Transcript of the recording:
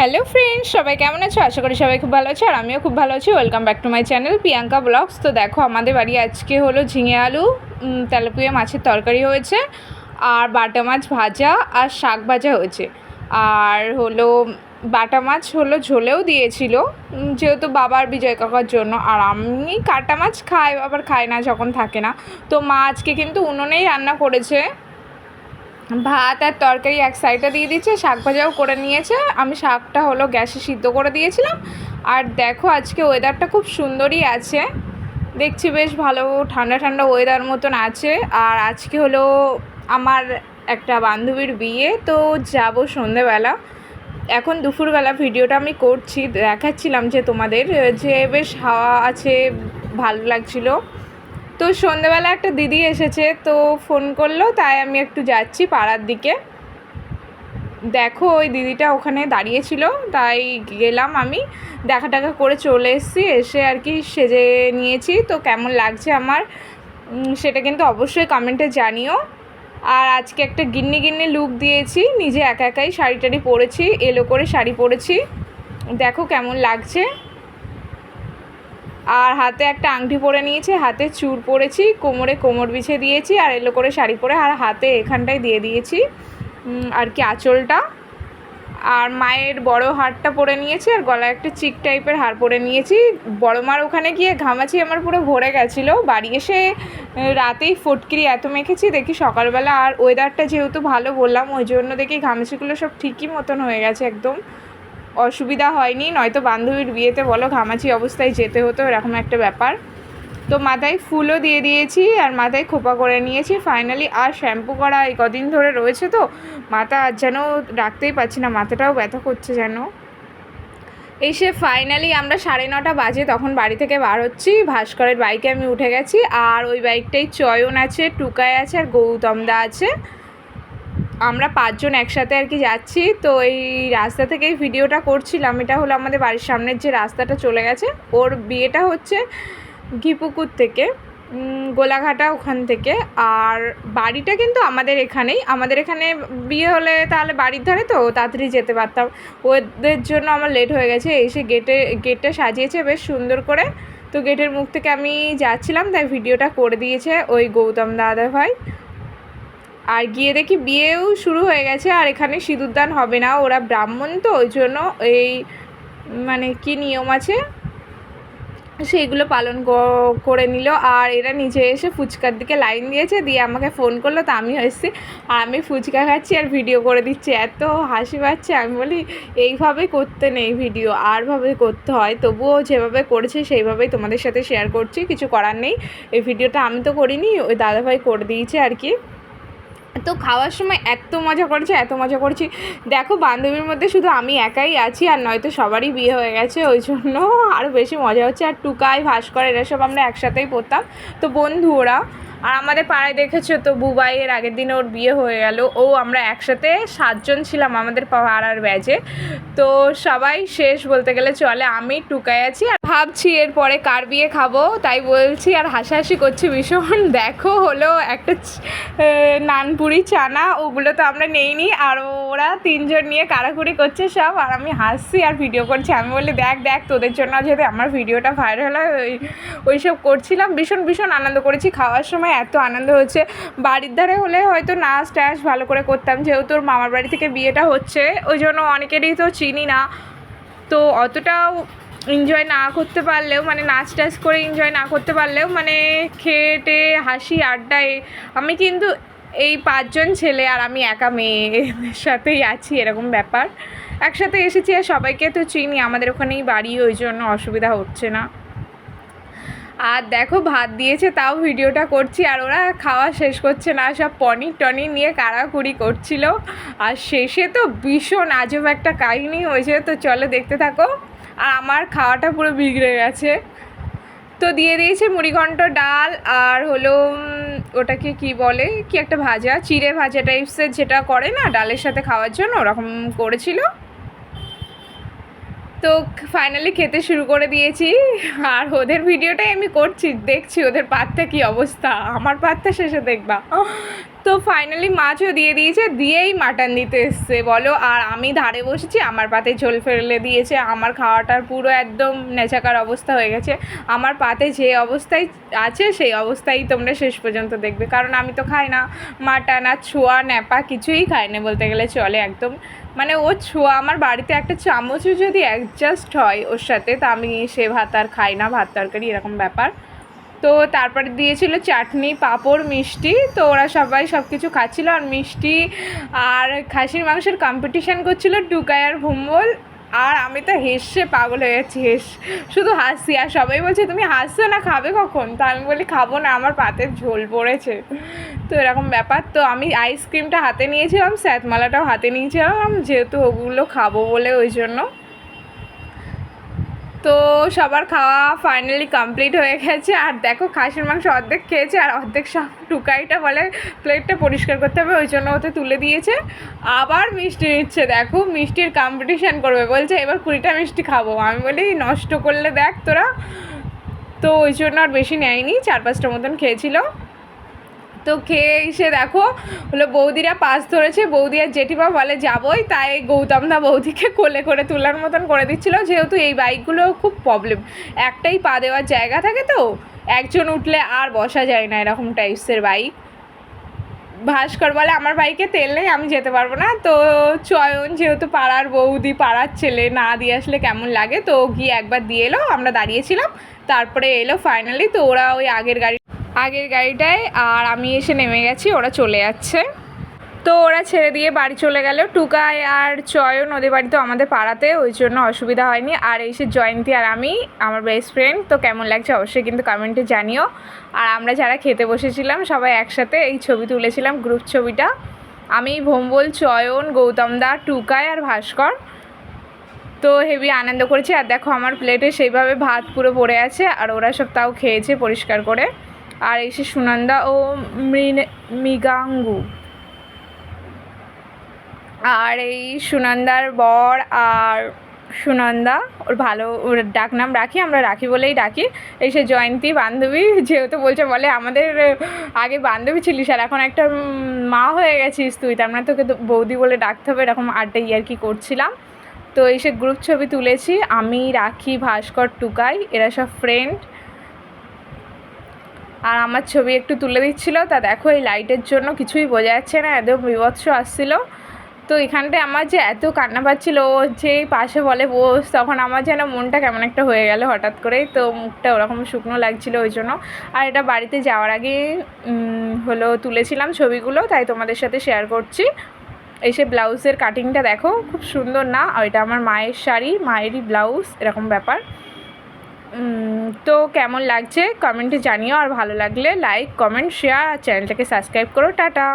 Hello friends সবাই কেমন আছো? আশা করি সবাই খুব ভালো আছো, আর আমিও খুব ভালো আছি। Welcome back to my channel Priyanka blogs তো দেখো, আমাদের বাড়ি আজকে হলো ঝিঙে আলু তেলাপুয়া মাছের তরকারি হয়েছে, আর বাটা মাছ ভাজা আর শাক ভাজা হয়েছে। আর হলো, বাটা মাছ হলো ঝোলেও দিয়েছিল যেহেতু বাবার বিজয় কাকার জন্য। আর আমি কাটা মাছ খাই, আবার খাই না, যখন থাকে না। তো মা আজকে কিন্তু উনুনেই রান্না করেছে। ভাত আর তরকারি এক সাইডে দিয়ে দিচ্ছে, শাক ভাজাও করে নিয়েছে। আমি শাকটা হলো গ্যাসে সিদ্ধ করে দিয়েছিলাম। আর দেখো আজকে ওয়েদারটা খুব সুন্দরই আছে। দেখছি বেশ ভালো, ঠান্ডা ঠান্ডা ওয়েদার মতন আছে। আর আজকে হলো আমার একটা বান্ধবীর বিয়ে, তো যাব সন্ধেবেলা। এখন দুপুরবেলা ভিডিওটা আমি করছি, দেখাচ্ছিলাম যে তোমাদের, যে বেশ হাওয়া আছে, ভালো লাগছিল। তো সন্ধেবেলা একটা দিদি এসেছে, তো ফোন করল, তাই আমি একটু যাচ্ছি পাড়ার দিকে। দেখো, ওই দিদিটা ওখানে দাঁড়িয়েছিল তাই গেলাম আমি। দেখা টাকা করে চলে এসেছি, এসে আর কি সেজে নিয়েছি। তো কেমন লাগছে আমার? সেটা কিন্তু অবশ্যই কমেন্টে জানিও। আর আজকে একটা গিন্নি গিন্নি লুক দিয়েছি, নিজে একা একাই শাড়ি টাড়ি পরেছি, এলো করে শাড়ি পরেছি। দেখো কেমন লাগছে। আর হাতে একটা আংটি পরে নিয়েছি, হাতে চুর পরেছি, কোমরে কোমর বিছে দিয়েছি, আর এলো করে শাড়ি পরে, আর হাতে এখানটায় দিয়ে দিয়েছি আর কি আঁচলটা। আর মায়ের বড় হারটা পরে নিয়েছি, আর গলায় একটা চিক টাইপের হার পরে নিয়েছি। বড় মার ওখানে গিয়ে ঘামাচি আমার পুরো ভরে গেছিল। বাড়ি এসে রাতেই ফটকিরি এত মেখেছি, দেখি সকালবেলা আর ওয়েদারটা যেহেতু ভালো বললাম, ওই জন্য দেখি ঘামাচিগুলো সব ঠিকই মতন হয়ে গেছে একদম। অসুবিধা হয়নি, নয়তো বান্ধবীর বিয়েতে বলো ঘামাচি অবস্থায় যেতে হতো, এরকম একটা ব্যাপার। তো মাথায় ফুলও দিয়ে দিয়েছি আর মাথায় খোপা করে নিয়েছি। ফাইনালি আর শ্যাম্পু করা এই কদিন ধরে রয়েছে তো, মাথা আর যেন রাখতেই পারছি না, মাথাটাও ব্যথা করছে যেন। এসে ফাইনালি আমরা সাড়ে নটা বাজে তখন বাড়ি থেকে বার হচ্ছি, ভাস্করের বাইকে আমি উঠে গেছি আর ওই বাইকটাই চয়ন আছে, টুকায় আছে আর গৌতমদা আছে। আমরা পাঁচজন একসাথে আর কি যাচ্ছি। তো এই রাস্তা থেকেই ভিডিওটা করছিলাম, এটা হলো আমাদের বাড়ির সামনের যে রাস্তাটা চলে গেছে। ওর বিয়েটা হচ্ছে ঘিপুকুর থেকে গোলাঘাটা ওখান থেকে। আর বাড়িটা কিন্তু আমাদের এখানেই। আমাদের এখানে বিয়ে হলে তাহলে বাড়ির ধারে তো তাড়াতাড়ি যেতে পারতাম। ওদের জন্য আমার লেট হয়ে গেছে, এসে গেটে গেটটা সাজিয়েছে বেশ সুন্দর করে। তো গেটের মুখ থেকে আমি যাচ্ছিলাম, তাই ভিডিওটা করে দিয়েছে ওই গৌতম দাদা ভাই। আর গিয়ে দেখি বিয়েও শুরু হয়ে গেছে আর এখানে সিঁদুরদান হবে না। ওরা ব্রাহ্মণ তো, ওই জন্য এই মানে কি নিয়ম আছে? সেইগুলো পালন করে নিল। আর এরা নিচে এসে ফুচকার দিকে লাইন দিয়েছে, দিয়ে আমাকে ফোন করল, তা আমি এসেছি। আর আমি ফুচকা খাচ্ছি আর ভিডিও করে দিচ্ছি। এত হাসি পাচ্ছে। আমি বলি, এইভাবে করতে নেই ভিডিও আরভাবে করতে হয়। তবুও যেভাবে করেছে, সেইভাবেই তোমাদের সাথে শেয়ার করছি। কিছু করার নেই। এই ভিডিওটা আমি তো করিনি, ওই দাদাভাই করে দিয়েছে আর কি। তো খাওয়ার সময় এত মজা করেছে, এত মজা করছি। দেখো, বান্ধবীর মধ্যে শুধু আমি একাই আছি, আর নয়তো সবারই বিয়ে হয়ে গেছে, ওই জন্য আরও বেশি মজা হচ্ছে। আর টুকাই, ভাস্কর, এরা সব আমরা একসাথেই পড়তাম। তো বন্ধু ওরা, আর আমাদের পাড়ায় দেখেছ তো, বুবাইয়ের আগের দিনে ওর বিয়ে হয়ে গেল, ও আমরা একসাথে সাতজন ছিলাম আমাদের পাড়ার ব্যাচে। তো সবাই শেষ বলতে গেলে চলে, আমি, টুকাই আছি, আর ভাবছি এরপরে কার বিয়ে খাব, তাই বলছি আর হাসাহাসি করছি ভীষণ। দেখো হলো একটা নানপুরি চানা, ওগুলো তো আমরা নেইনি, আর ওরা তিনজন নিয়ে কারাকুরি করছে সব, আর আমি হাসছি আর ভিডিও করছি। আমি বলি দেখ দেখ, তোদের জন্য যেহেতু আমার ভিডিওটা ভাইরাল হয়, ওই, ওইসব করছিলাম। ভীষণ ভীষণ আনন্দ করেছি। খাওয়ার সময় এত আনন্দ হচ্ছে। বাড়ির ধারে হলে হয়তো নাচ টাচ ভালো করে করতাম, যেহেতু ওর মামার বাড়ি থেকে বিয়েটা হচ্ছে, ওই জন্য অনেকেরই তো চিনি না। তো অতটাও এনজয় না করতে পারলেও মানে নাচ টাচ করে এনজয় না করতে পারলেও মানে খেটে, হাসি, আড্ডায়, আমি কিন্তু এই পাঁচজন ছেলে আর আমি একা মেয়ের সাথেই আছি, এরকম ব্যাপার। একসাথে এসেছি আর সবাইকে তো চিনি, আমাদের ওখানেই বাড়ি, ওই জন্য অসুবিধা হচ্ছে না। আর দেখো, ভাত দিয়েছে, তাও ভিডিওটা করছি, আর ওরা খাওয়া শেষ করছে না, সব পনির টনির নিয়ে কাড়াকুড়ি করছিল। আর শেষে তো ভীষণ আজব একটা কাহিনী হয়েছে, তো চলো দেখতে থাকো। আর আমার খাওয়াটা পুরো বিগড়ে গেছে। তো দিয়ে দিয়েছে মুড়িঘণ্ট ডাল আর হলো ওটাকে কি বলে? কি একটা ভাজা? চিড়ে ভাজা টাইপসের যেটা করে না, ডালের সাথে খাওয়ার জন্য, ওরকম করেছিল। তো ফাইনালি খেতে শুরু করে দিয়েছি। আর ওদের ভিডিওটাই আমি করছি, দেখছি ওদের পাত্তা কি অবস্থা। আমার পাত্তা শেষে দেখবা। তো ফাইনালি মাছও দিয়ে দিয়েছে, দিয়েই মাটন দিতে এসছে। বলো, আর আমি ধারে বসেছি, আমার পাতে ঝোল ফেলে দিয়েছে, আমার খাওয়াটার পুরো একদম নেচাকার অবস্থা হয়ে গেছে। আমার পাতে যে অবস্থায় আছে, সেই অবস্থায় তোমরা শেষ পর্যন্ত দেখবে। কারণ আমি তো খাই না মাটন আর ছোঁয়া, ন্যাপা কিছুই খাই না বলতে গেলে চলে একদম। মানে ও ছোঁয়া, আমার বাড়িতে একটা চামচও যদি অ্যাডজাস্ট হয় ওর সাথে, তা আমি সে ভাত আর খাই না, ভাত তরকারি, এরকম ব্যাপার। তো তারপরে দিয়েছিল চাটনি, পাঁপড়, মিষ্টি। তো ওরা সবাই সব কিছু খাচ্ছিল আর মিষ্টি আর খাসির মাংসের কম্পিটিশান করছিল টুকাই আর ভুম্বল আর আমি তো হেসে পাগল হয়ে যাচ্ছি, হেস। শুধু হাসছি আর সবাই বলছে, তুমি হাসছো না, খাবে কখন? তো আমি বলি, খাব না, আমার পাতের ঝোল পড়েছে। তো এরকম ব্যাপার। তো আমি আইসক্রিমটা হাতে নিয়েছিলাম, স্যাতমালাটাও হাতে নিয়েছিলাম। যেহেতু ওগুলো খাব বলে ওই জন্য তো সবার খাওয়া ফাইনালি কমপ্লিট হয়ে গেছে। আর দেখো খাসির মাংস অর্ধেক খেয়েছে, আর অর্ধেক সব টুকাইটা বলে প্লেটটা পরিষ্কার করতে হবে, ওই জন্য ওতে তুলে দিয়েছে। আবার মিষ্টি নিচ্ছে, দেখো মিষ্টির কম্পিটিশান করবে, বলছে এবার কুড়িটা মিষ্টি খাব। আমি বলি, নষ্ট করলে দেখ তোরা। তো ওই জন্য আর বেশি নেয়নি, চার পাঁচটা মতন খেয়েছিল। তো খেয়ে এসে দেখো হলো বৌদিরা পাস ধরেছে, বৌদি আর জেঠিমা বলে, যাবই। তাই গৌতমদা বৌদিকে কোলে করে তোলার মতন করে দিচ্ছিল, যেহেতু এই বাইকগুলো খুব প্রবলেম একটাই পা দেওয়ার জায়গা থাকে তো, একজন উঠলে আর বসা যায় না এরকম টাইপসের বাইক। ভাস্কর বলে, আমার বাইকে তেল নেই, আমি যেতে পারব না। তো চয়ন যেহেতু পাড়ার বৌদি, পাড়ার ছেলে, না দিয়ে আসলে কেমন লাগে, তো গিয়ে একবার দিয়ে এলো, আমরা দাঁড়িয়েছিলাম, তারপরে এলো ফাইনালি তো ওরা ওই আগের গাড়ি আগের গাড়িটায়, আর আমি এসে নেমে গেছি, ওরা চলে যাচ্ছে। তো ওরা ছেড়ে দিয়ে বাড়ি চলে গেল। টুকায় আর চয়ন ওদের বাড়ি তো আমাদের পাড়াতে, ওই জন্য অসুবিধা হয়নি। আর এসে জয়ন্তী আর আমি, আমার বেস্ট ফ্রেন্ড তো কেমন লাগছে অবশ্যই কিন্তু কমেন্টে জানিও। আর আমরা যারা খেতে বসেছিলাম, সবাই একসাথে এই ছবি তুলেছিলাম গ্রুপ ছবিটা। আমি, ভোম্বল, চয়ন, গৌতম দা টুকায় আর ভাস্কর। তো হেভি আনন্দ করেছি। আর দেখো, আমার প্লেটে সেইভাবে ভাত পুরো পড়ে আছে, আর ওরা সব তাও খেয়েছে পরিষ্কার করে। আর এসে সুনন্দা ও মৃগাঙ্গু। আর এই সুনন্দার বর আর সুনন্দা, ওর ভালো, ওর ডাকনাম রাখি, আমরা রাখি বলেই ডাকি। এই সে জয়ন্তী বান্ধবী, যেহেতু বলছে, বলে আমাদের আগে বান্ধবী ছিলিস আর এখন একটা মা হয়ে গেছিস তুই, তার মানে তোকে বৌদি বলে ডাকতে হবে, এরকম আড্ডা ইয়ার কি করছিলাম। তো এই সে গ্রুপ ছবি তুলেছি, আমি, রাখি, ভাস্কর, টুকাই, এরা সব ফ্রেন্ড আর আমার ছবি একটু তুলে দিচ্ছিল। তা দেখো, এই লাইটের জন্য কিছুই বোঝা যাচ্ছে না একদম বিভৎস আসছিল। তো এখানটায় আমার যে এত কান্না পাচ্ছিল, ও যেই পাশে বলে বস, তখন আমার যেন মনটা কেমন একটা হয়ে গেল হঠাৎ করেই। তো মুখটা ওরকম শুকনো লাগছিল ওই জন্য। আর এটা বাড়িতে যাওয়ার আগে হলো তুলেছিলাম ছবিগুলো, তাই তোমাদের সাথে শেয়ার করছি। এসে ব্লাউজের কাটিংটা দেখো, খুব সুন্দর না? এটা আমার মায়ের শাড়ি, মায়েরই ব্লাউজ, এরকম ব্যাপার। তো কেমন লাগছে? কমেন্টে জানিও আর ভালো লাগলে লাইক কমেন্ট শেয়ার আর চ্যানেলটাকে সাবস্ক্রাইব করো, টাটা।